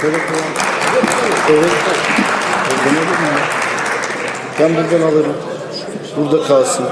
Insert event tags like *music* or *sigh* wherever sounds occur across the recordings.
Şöyle koyalım. Evet. Oradan mı? Ben buradan alırım. Burada kalsın.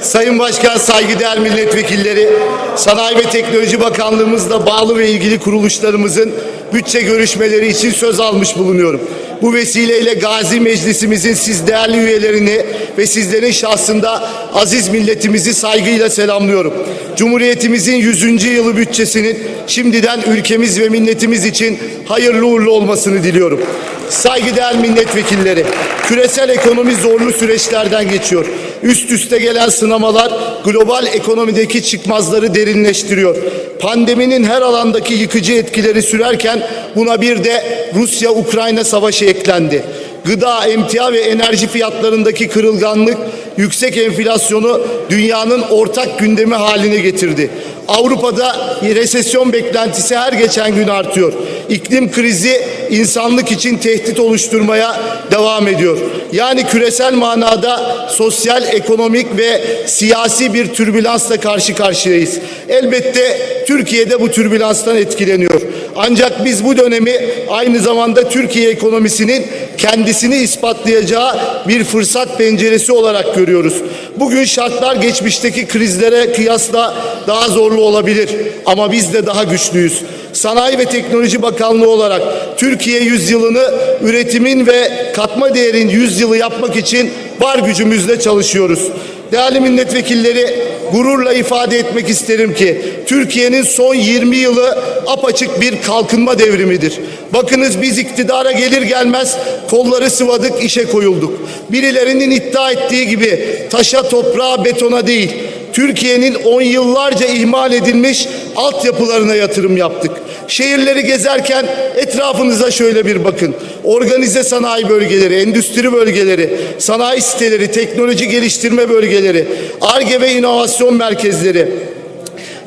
Sayın Başkan, saygıdeğer milletvekilleri, Sanayi ve Teknoloji Bakanlığımızla bağlı ve ilgili kuruluşlarımızın bütçe görüşmeleri için söz almış bulunuyorum. Bu vesileyle Gazi Meclisimizin siz değerli üyelerini ve sizlerin şahsında aziz milletimizi saygıyla selamlıyorum. Cumhuriyetimizin 100. yılı bütçesinin şimdiden ülkemiz ve milletimiz için hayırlı uğurlu olmasını diliyorum. Saygıdeğer milletvekilleri, küresel ekonomi zorlu süreçlerden geçiyor. Üst üste gelen sınamalar global ekonomideki çıkmazları derinleştiriyor. Pandeminin her alandaki yıkıcı etkileri sürerken buna bir de Rusya-Ukrayna savaşı eklendi. Gıda, emtia ve enerji fiyatlarındaki kırılganlık yüksek enflasyonu dünyanın ortak gündemi haline getirdi. Avrupa'da resesyon beklentisi her geçen gün artıyor. İklim krizi insanlık için tehdit oluşturmaya devam ediyor. Yani küresel manada sosyal, ekonomik ve siyasi bir türbülansla karşı karşıyayız. Elbette Türkiye'de bu türbülanstan etkileniyor. Ancak biz bu dönemi aynı zamanda Türkiye ekonomisinin kendisini ispatlayacağı bir fırsat penceresi olarak görüyoruz. Bugün şartlar geçmişteki krizlere kıyasla daha zorlu olabilir ama biz de daha güçlüyüz. Sanayi ve Teknoloji Bakanlığı olarak Türkiye yüzyılını üretimin ve katma değerin yüzyılı yapmak için var gücümüzle çalışıyoruz. Değerli milletvekilleri gururla ifade etmek isterim ki Türkiye'nin son 20 yılı apaçık bir kalkınma devrimidir. Bakınız biz iktidara gelir gelmez kolları sıvadık işe koyulduk. Birilerinin iddia ettiği gibi taşa toprağa betona değil Türkiye'nin on yıllarca ihmal edilmiş altyapılarına yatırım yaptık. Şehirleri gezerken etrafınıza şöyle bir bakın. Organize sanayi bölgeleri, endüstri bölgeleri, sanayi siteleri, teknoloji geliştirme bölgeleri, ARGE ve inovasyon merkezleri,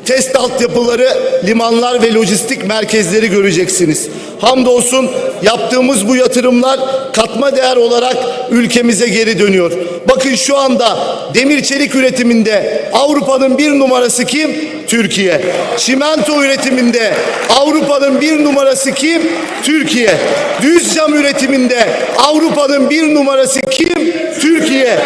test altyapıları, limanlar ve lojistik merkezleri göreceksiniz. Hamdolsun yaptığımız bu yatırımlar katma değer olarak ülkemize geri dönüyor. Bakın şu anda demir çelik üretiminde Avrupa'nın bir numarası kim? Türkiye. Çimento üretiminde Avrupa'nın bir numarası kim? Türkiye. Düz cam üretiminde Avrupa'nın bir numarası kim? Türkiye.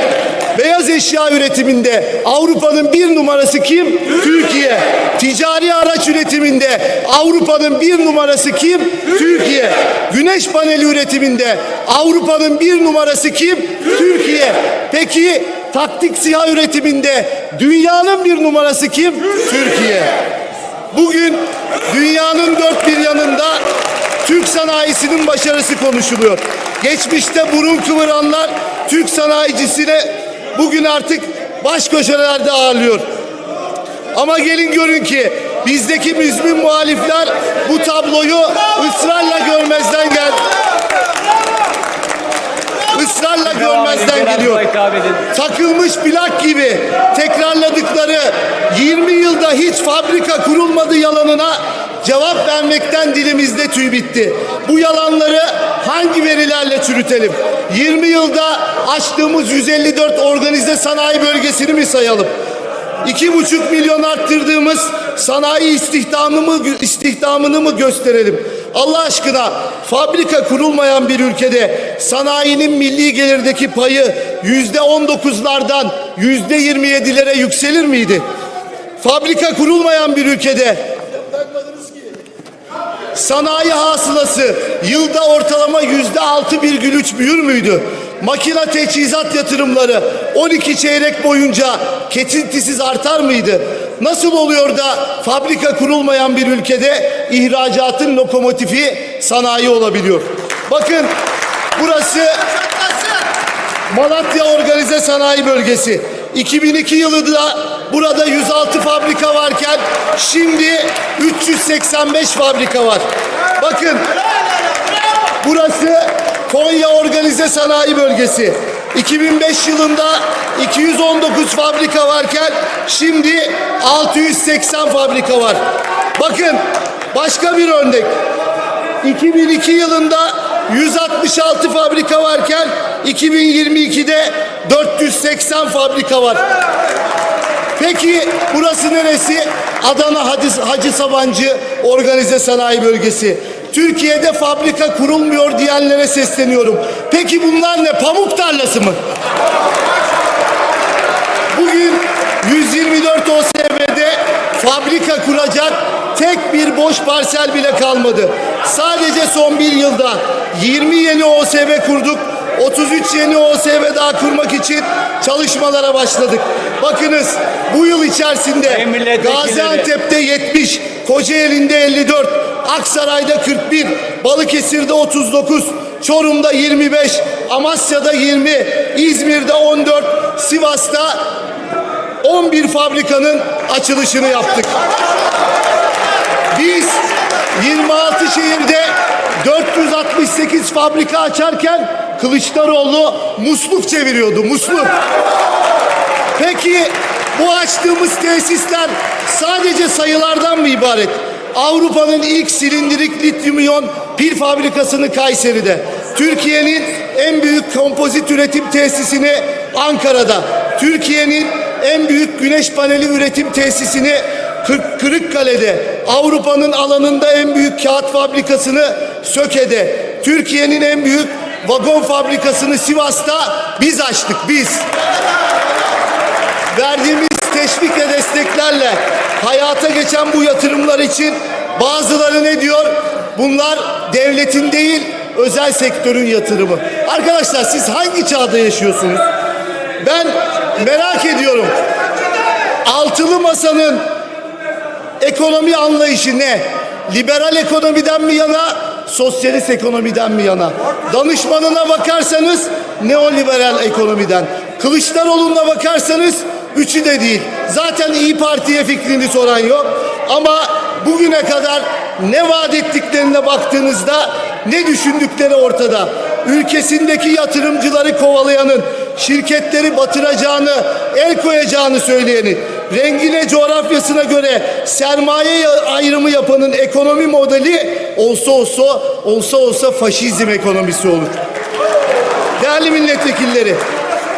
Beyaz eşya üretiminde Avrupa'nın bir numarası kim? Türkiye. Ticari araç üretiminde Avrupa'nın bir numarası kim? Türkiye. Güneş paneli üretiminde Avrupa'nın bir numarası kim? Türkiye. Peki taktik silah üretiminde dünyanın bir numarası kim? Türkiye. Bugün dünyanın dört bir yanında Türk sanayisinin başarısı konuşuluyor. Geçmişte burun kıvıranlar Türk sanayicisine bugün artık baş köşelerde ağırlıyor. Ama gelin görün ki bizdeki müzmin muhalifler bu tabloyu ısrarla görmezden gel. Israrla görmezden geliyor. Takılmış plak gibi tekrarladıkları 20 yılda hiç fabrika kurulmadı yalanına cevap vermekten dilimizde tüy bitti. Bu yalanları hangi verilerle çürütelim? 20 yılda açtığımız 154 organize sanayi bölgesini mi sayalım? İki buçuk milyon arttırdığımız sanayi istihdamını mı, istihdamını mı gösterelim? Allah aşkına fabrika kurulmayan bir ülkede sanayinin milli gelirdeki payı yüzde on dokuzlardan yüzde yirmi yedilere yükselir miydi? Fabrika kurulmayan bir ülkede sanayi hasılası yılda ortalama yüzde altı virgül üç büyür müydü? Makina teçhizat yatırımları 12 çeyrek boyunca kesintisiz artar mıydı? Nasıl oluyor da fabrika kurulmayan bir ülkede ihracatın lokomotifi sanayi olabiliyor? Bakın burası Malatya Organize Sanayi Bölgesi. 2002 yılında burada 106 fabrika varken şimdi 385 fabrika var. Bakın burası Konya Organize Sanayi Bölgesi. 2005 yılında 219 fabrika varken şimdi 680 fabrika var. Bakın başka bir örnek. 2002 yılında 166 fabrika varken 2022'de 480 fabrika var. Peki burası neresi? Adana Hacı, Hacı Sabancı Organize Sanayi Bölgesi. Türkiye'de fabrika kurulmuyor diyenlere sesleniyorum. Peki bunlar ne? Pamuk tarlası mı? Bugün 124 OSB'de fabrika kuracak tek bir boş parsel bile kalmadı. Sadece son bir yılda 20 yeni OSB kurduk. 33 yeni OSB daha kurmak için çalışmalara başladık. Bakınız bu yıl içerisinde. Gaziantep'te 70, Kocaeli'nde 54, Aksaray'da 41, Balıkesir'de 39, Çorum'da 25, Amasya'da 20, İzmir'de 14, Sivas'ta 11 fabrikanın açılışını yaptık. Biz 26 şehirde 468 fabrika açarken Kılıçdaroğlu musluk çeviriyordu, musluk. Peki bu açtığımız tesisler sadece sayılardan mı ibaret? Avrupa'nın ilk silindirik lityum iyon pil fabrikasını Kayseri'de, Türkiye'nin en büyük kompozit üretim tesisini Ankara'da, Türkiye'nin en büyük güneş paneli üretim tesisini Kırıkkale'de, Avrupa'nın alanında en büyük kağıt fabrikasını Söke'de, Türkiye'nin en büyük vagon fabrikasını Sivas'ta biz açtık biz verdiğimiz teşvik ve desteklerle hayata geçen bu yatırımlar için bazıları ne diyor? Bunlar devletin değil özel sektörün yatırımı. Arkadaşlar siz hangi çağda yaşıyorsunuz? Ben merak ediyorum. Altılı masanın ekonomi anlayışı ne? Liberal ekonomiden mi yana, sosyalist ekonomiden mi yana? Danışmanına bakarsanız neoliberal ekonomiden. Kılıçdaroğlu'na bakarsanız üçü de değil. Zaten İyi Parti'ye fikrini soran yok. Ama bugüne kadar ne vaat ettiklerine baktığınızda ne düşündükleri ortada. Ülkesindeki yatırımcıları kovalayanın, şirketleri batıracağını, el koyacağını söyleyeni, rengine coğrafyasına göre sermaye ayrımı yapanın ekonomi modeli olsa olsa olsa olsa faşizm ekonomisi olur. Değerli milletvekilleri,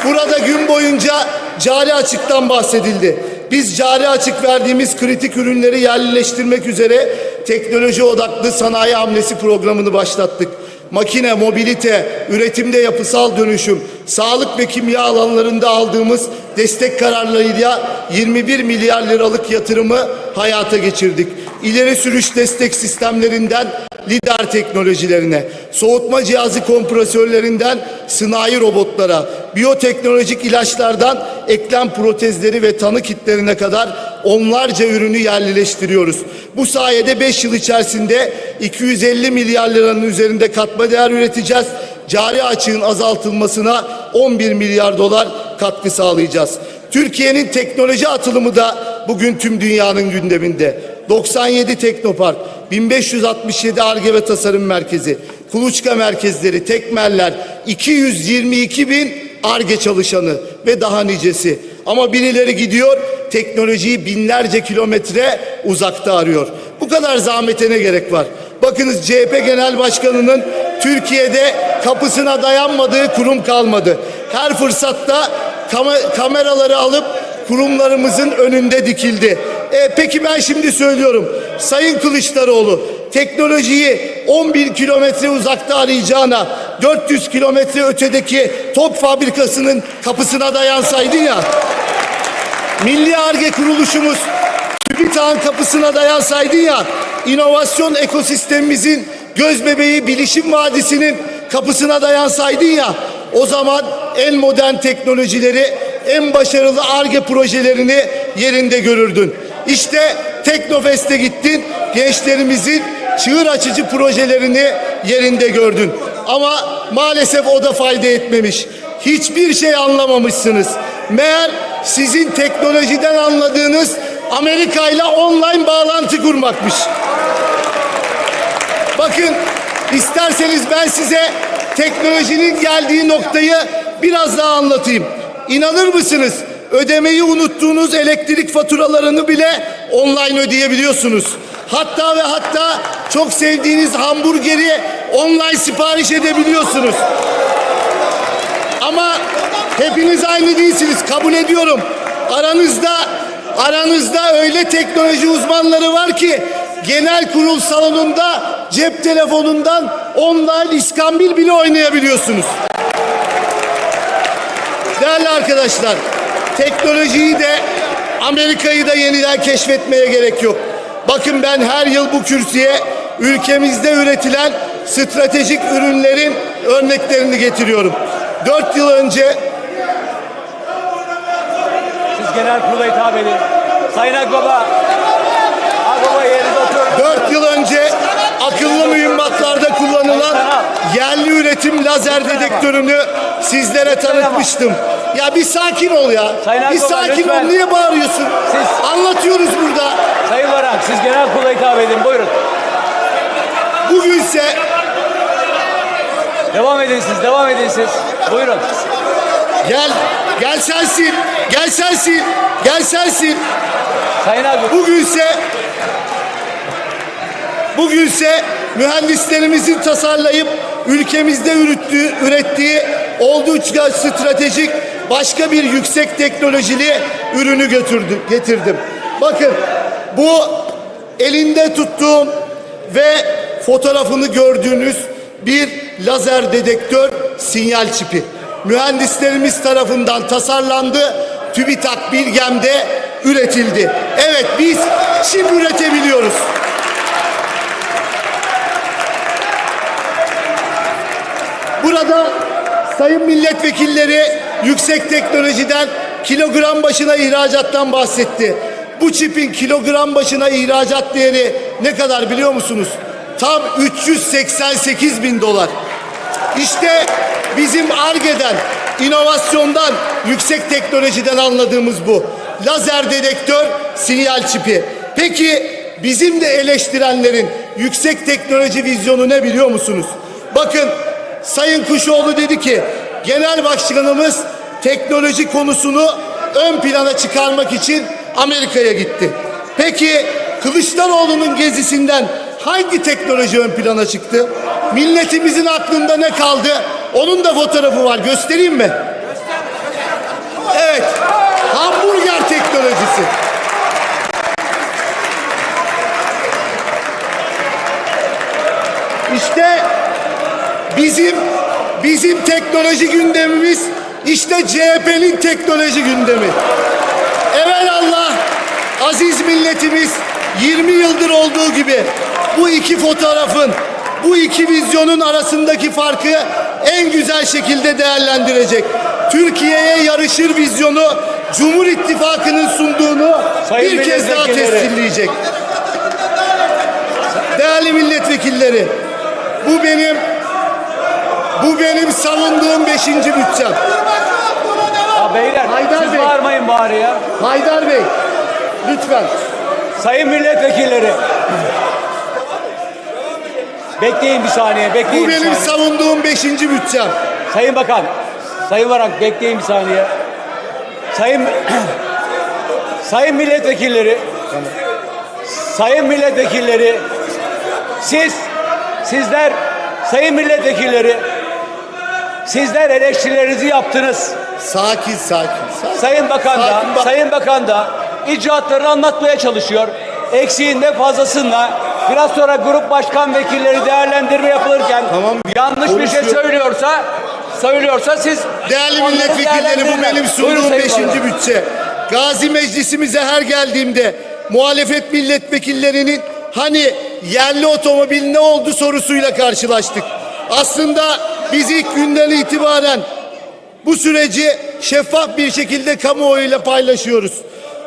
burada gün boyunca cari açıktan bahsedildi. Biz cari açık verdiğimiz kritik ürünleri yerleştirmek üzere teknoloji odaklı sanayi hamlesi programını başlattık. Makine, mobilite, üretimde yapısal dönüşüm, sağlık ve kimya alanlarında aldığımız destek kararlarıyla 21 milyar liralık yatırımı hayata geçirdik. İleri sürüş destek sistemlerinden lider teknolojilerine, soğutma cihazı kompresörlerinden sınai robotlara, biyoteknolojik ilaçlardan eklem protezleri ve tanı kitlerine kadar onlarca ürünü yerlileştiriyoruz. Bu sayede 5 yıl içerisinde 250 milyar liranın üzerinde katma değer üreteceğiz. Cari açığın azaltılmasına 11 milyar dolar katkı sağlayacağız. Türkiye'nin teknoloji atılımı da bugün tüm dünyanın gündeminde. 97 Teknopark, 1567 Arge ve Tasarım Merkezi, kuluçka merkezleri, tekmeller, 222 bin Arge çalışanı ve daha nicesi. Ama birileri gidiyor teknolojiyi binlerce kilometre uzakta arıyor. Bu kadar zahmete ne gerek var? Bakınız CHP Genel Başkanı'nın Türkiye'de kapısına dayanmadığı kurum kalmadı. Her fırsatta kama- kameraları alıp kurumlarımızın önünde dikildi. E, peki ben şimdi söylüyorum. Sayın Kılıçdaroğlu teknolojiyi 11 kilometre uzakta arayacağına 400 kilometre ötedeki top fabrikasının kapısına dayansaydın ya. Milli Arge kuruluşumuz TÜBİTAK'ın kapısına dayansaydın ya. inovasyon ekosistemimizin göz bebeği Bilişim Vadisi'nin kapısına dayansaydın ya. O zaman en modern teknolojileri, en başarılı ARGE projelerini yerinde görürdün. İşte Teknofest'e gittin, gençlerimizin çığır açıcı projelerini yerinde gördün. Ama maalesef o da fayda etmemiş. Hiçbir şey anlamamışsınız. Meğer sizin teknolojiden anladığınız Amerika ile online bağlantı kurmakmış. Bakın isterseniz ben size teknolojinin geldiği noktayı biraz daha anlatayım. İnanır mısınız? Ödemeyi unuttuğunuz elektrik faturalarını bile online ödeyebiliyorsunuz. Hatta ve hatta çok sevdiğiniz hamburgeri online sipariş edebiliyorsunuz. Ama hepiniz aynı değilsiniz kabul ediyorum. Aranızda Aranızda öyle teknoloji uzmanları var ki genel kurul salonunda cep telefonundan online iskambil bile oynayabiliyorsunuz. Değerli arkadaşlar, teknolojiyi de Amerika'yı da yeniden keşfetmeye gerek yok. Bakın ben her yıl bu kürsüye ülkemizde üretilen stratejik ürünlerin örneklerini getiriyorum. Dört yıl önce Siz genel kurula hitap edin. Sayın Akbaba. Akbaba yerinize oturun. 4 yıl önce akıllı mühimmatlarda kullanılan yerli üretim lazer dedektörünü sizlere tanıtmıştım. Ya bir sakin ol ya. Sayın Bir Erdoğan, sakin ol. lütfen. Niye bağırıyorsun? Siz- Anlatıyoruz burada. Sayın Varank siz genel kurula hitap edin. Buyurun. Bugünse Devam edin siz. Devam edin siz. Buyurun. Gel gel sensin. Gel sensin. Gel sensin. Sayın Akbaba. Bugünse bugünse mühendislerimizin tasarlayıp ülkemizde ürettiği, ürettiği oldukça stratejik başka bir yüksek teknolojili ürünü götürdüm, getirdim. Bakın bu elinde tuttuğum ve fotoğrafını gördüğünüz bir lazer dedektör sinyal çipi. Mühendislerimiz tarafından tasarlandı. TÜBİTAK Bilgem'de üretildi. Evet biz çip üretebiliyoruz. Burada sayın milletvekilleri yüksek teknolojiden kilogram başına ihracattan bahsetti. Bu çipin kilogram başına ihracat değeri ne kadar biliyor musunuz? Tam 388 bin dolar. İşte bizim ARGE'den, inovasyondan, yüksek teknolojiden anladığımız bu. Lazer dedektör, sinyal çipi. Peki bizim de eleştirenlerin yüksek teknoloji vizyonu ne biliyor musunuz? Bakın Sayın Kuşoğlu dedi ki genel başkanımız teknoloji konusunu ön plana çıkarmak için Amerika'ya gitti. Peki Kılıçdaroğlu'nun gezisinden hangi teknoloji ön plana çıktı? Milletimizin aklında ne kaldı? Onun da fotoğrafı var. Göstereyim mi? Evet. Hamburger teknolojisi. İşte bizim bizim teknoloji gündemimiz işte CHP'nin teknoloji gündemi. Evet Allah aziz milletimiz 20 yıldır olduğu gibi bu iki fotoğrafın bu iki vizyonun arasındaki farkı en güzel şekilde değerlendirecek. Türkiye'ye yarışır vizyonu Cumhur İttifakı'nın sunduğunu Sayın bir kez daha tescilleyecek. Değerli milletvekilleri, bu benim bu benim savunduğum beşinci bütçem. Ya beyler Haydar siz Bey. bağırmayın bari ya. Haydar Bey, lütfen. Sayın milletvekilleri. Bekleyin bir saniye. Bekleyin Bu bir benim saniye. savunduğum beşinci bütçem. Sayın Bakan. Sayın Varank bekleyin bir saniye. Sayın *clears throat* Sayın milletvekilleri. Sayın milletvekilleri. Siz sizler sayın milletvekilleri sizler eleştirilerinizi yaptınız. Sakin, sakin. sakin. Sayın Bakan da, Sakin bak- Sayın Bakan da icraatlarını anlatmaya çalışıyor. Eksiğinde fazlasında biraz sonra grup başkan vekilleri değerlendirme yapılırken Tamam, yanlış bir şey konuşuyor. söylüyorsa söylüyorsa siz Değerli milletvekilleri bu benim sunduğum beşinci bütçe. Gazi meclisimize her geldiğimde muhalefet milletvekillerinin hani yerli otomobil ne oldu sorusuyla karşılaştık. Aslında biz ilk günden itibaren bu süreci şeffaf bir şekilde kamuoyuyla paylaşıyoruz.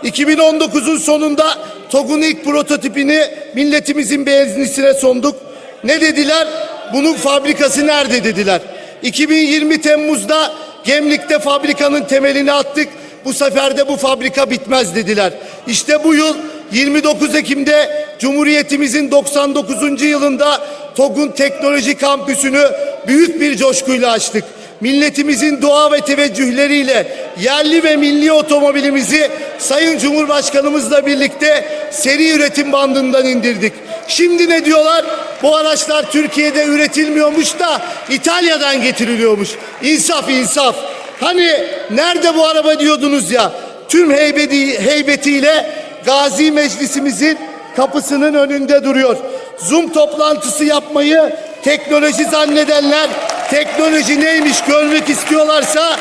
2019'un sonunda TOG'un ilk prototipini milletimizin beğenisine sonduk. Ne dediler? Bunun fabrikası nerede dediler. 2020 Temmuz'da Gemlik'te fabrikanın temelini attık. Bu sefer de bu fabrika bitmez dediler. İşte bu yıl 29 Ekim'de Cumhuriyetimizin 99. yılında TOG'un teknoloji kampüsünü büyük bir coşkuyla açtık. Milletimizin dua ve teveccühleriyle yerli ve milli otomobilimizi Sayın Cumhurbaşkanımızla birlikte seri üretim bandından indirdik. Şimdi ne diyorlar? Bu araçlar Türkiye'de üretilmiyormuş da İtalya'dan getiriliyormuş. İnsaf insaf. Hani nerede bu araba diyordunuz ya? tüm heybeti, heybetiyle Gazi Meclisimizin kapısının önünde duruyor. Zoom toplantısı yapmayı teknoloji zannedenler teknoloji neymiş görmek istiyorlarsa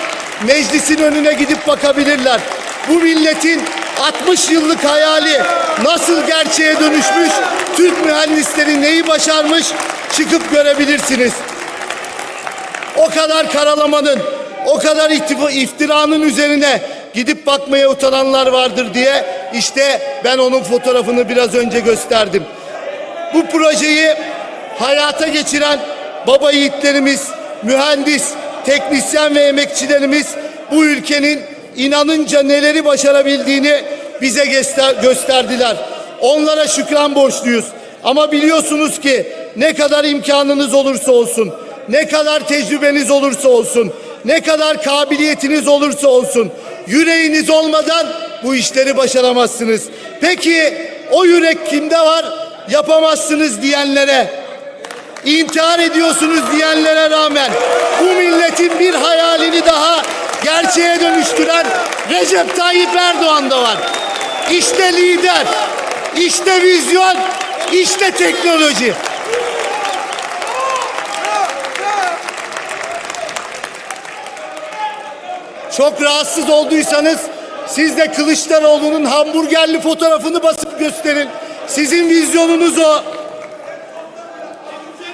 meclisin önüne gidip bakabilirler. Bu milletin 60 yıllık hayali nasıl gerçeğe dönüşmüş, Türk mühendisleri neyi başarmış çıkıp görebilirsiniz. O kadar karalamanın, o kadar iftiranın üzerine gidip bakmaya utananlar vardır diye işte ben onun fotoğrafını biraz önce gösterdim. Bu projeyi hayata geçiren baba yiğitlerimiz, mühendis, teknisyen ve emekçilerimiz bu ülkenin inanınca neleri başarabildiğini bize göster- gösterdiler. Onlara şükran borçluyuz. Ama biliyorsunuz ki ne kadar imkanınız olursa olsun, ne kadar tecrübeniz olursa olsun, ne kadar kabiliyetiniz olursa olsun, yüreğiniz olmadan bu işleri başaramazsınız. Peki o yürek kimde var? Yapamazsınız diyenlere, intihar ediyorsunuz diyenlere rağmen bu milletin bir hayalini daha gerçeğe dönüştüren Recep Tayyip Erdoğan da var. İşte lider, işte vizyon, işte teknoloji. Çok rahatsız olduysanız siz de Kılıçdaroğlu'nun hamburgerli fotoğrafını basıp gösterin. Sizin vizyonunuz o.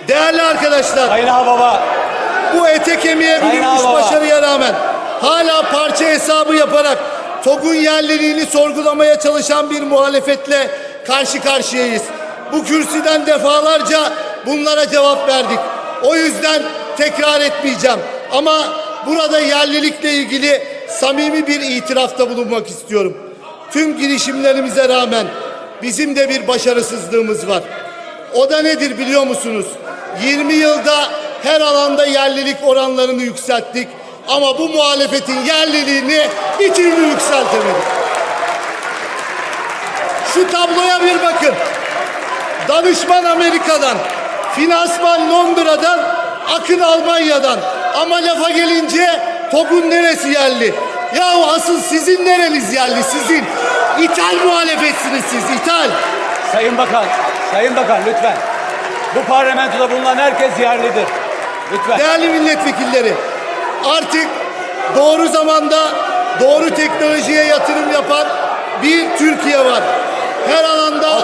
Değerli arkadaşlar, Sayın Ağbaba, bu ete kemiğe bürünmüş başarıya rağmen hala parça hesabı yaparak TOG'un yerliliğini sorgulamaya çalışan bir muhalefetle karşı karşıyayız. Bu kürsüden defalarca bunlara cevap verdik. O yüzden tekrar etmeyeceğim. Ama burada yerlilikle ilgili samimi bir itirafta bulunmak istiyorum. Tüm girişimlerimize rağmen bizim de bir başarısızlığımız var. O da nedir biliyor musunuz? 20 yılda her alanda yerlilik oranlarını yükselttik. Ama bu muhalefetin yerliliğini bir türlü yükseltemedik. Şu tabloya bir bakın. Danışman Amerika'dan, finansman Londra'dan, akın Almanya'dan. Ama lafa gelince TOG'un neresi yerli? Ya asıl sizin nereniz yerli sizin? İthal muhalefetsiniz siz, ithal. Sayın Bakan, Sayın Bakan lütfen. Bu parlamentoda bulunan herkes yerlidir. Lütfen. Değerli milletvekilleri, artık doğru zamanda doğru teknolojiye yatırım yapan bir Türkiye var. Her alanda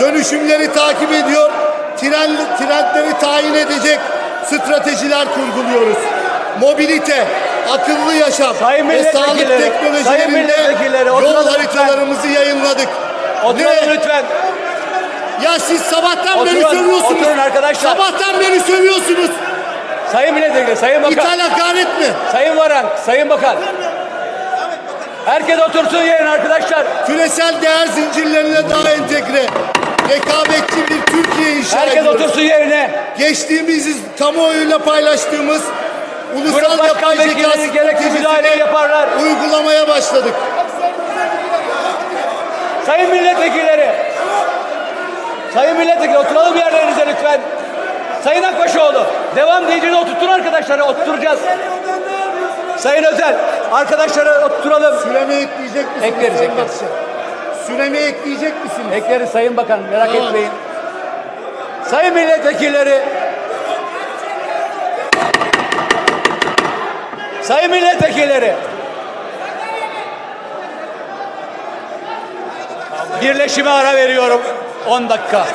dönüşümleri takip ediyor, tren, trendleri tayin edecek stratejiler kurguluyoruz. Mobilite, akıllı yaşam Sayın ve sağlık teknolojilerinde yol lütfen. haritalarımızı yayınladık. Oturalım Ne? lütfen. Ya siz sabahtan beri Oturun, sövüyorsunuz. oturun arkadaşlar. Sabahtan beri sövüyorsunuz. Sayın milletvekili, Sayın Bakan. İthal hakaret mi? Sayın Varank, Sayın Bakan. Herkes otursun yerine arkadaşlar. küresel değer zincirlerine daha entegre, rekabetçi bir Türkiye inşa Herkes ediyoruz. otursun yerine. Geçtiğimiz kamuoyuyla paylaştığımız ulusal yapay zeka gerekli stratejisini yaparlar. uygulamaya başladık. Sayın milletvekilleri. Sayın milletvekili oturalım yerlerinize lütfen. Sayın Akbaşoğlu. Devam diyeceğini oturtun arkadaşları. Oturtacağız. Sayın Özel. Arkadaşları oturalım. Süremi ekleyecek misiniz? Ekleriz, ekleriz. Süremi ekleyecek misiniz? Ekleriz Sayın Bakan merak Tamam. etmeyin. Sayın milletvekilleri. Sayın milletvekilleri. Birleşime ara veriyorum. 10 dakika.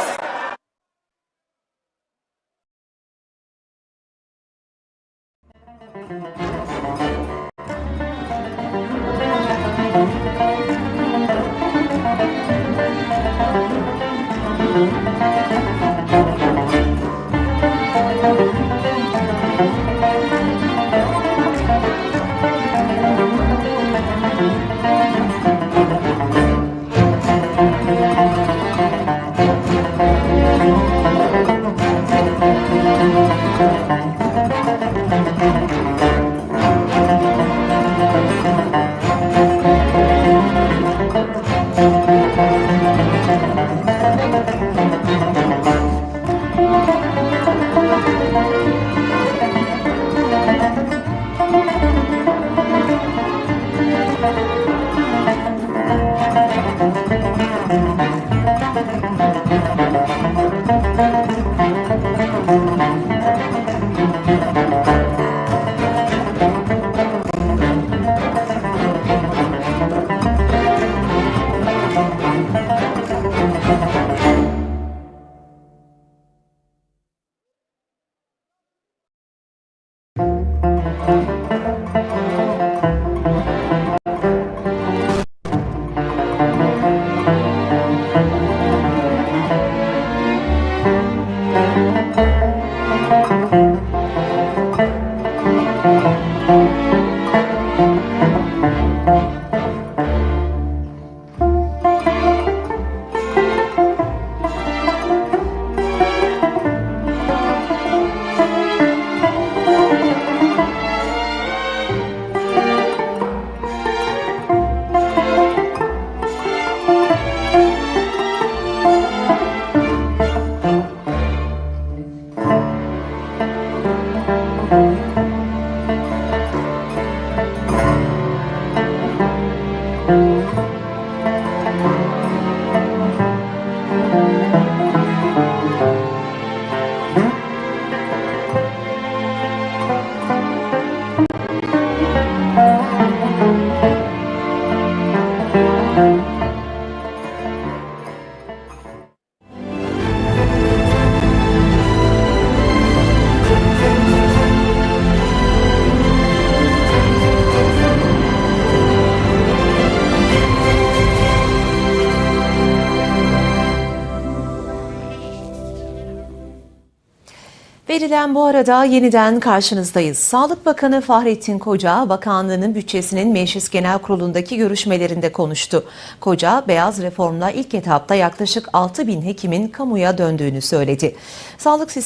Verilen bu arada yeniden karşınızdayız. Sağlık Bakanı Fahrettin Koca, bakanlığının bütçesinin Meclis Genel Kurulu'ndaki görüşmelerinde konuştu. Koca, beyaz reformla ilk etapta yaklaşık 6 bin hekimin kamuya döndüğünü söyledi. Sağlık sistemi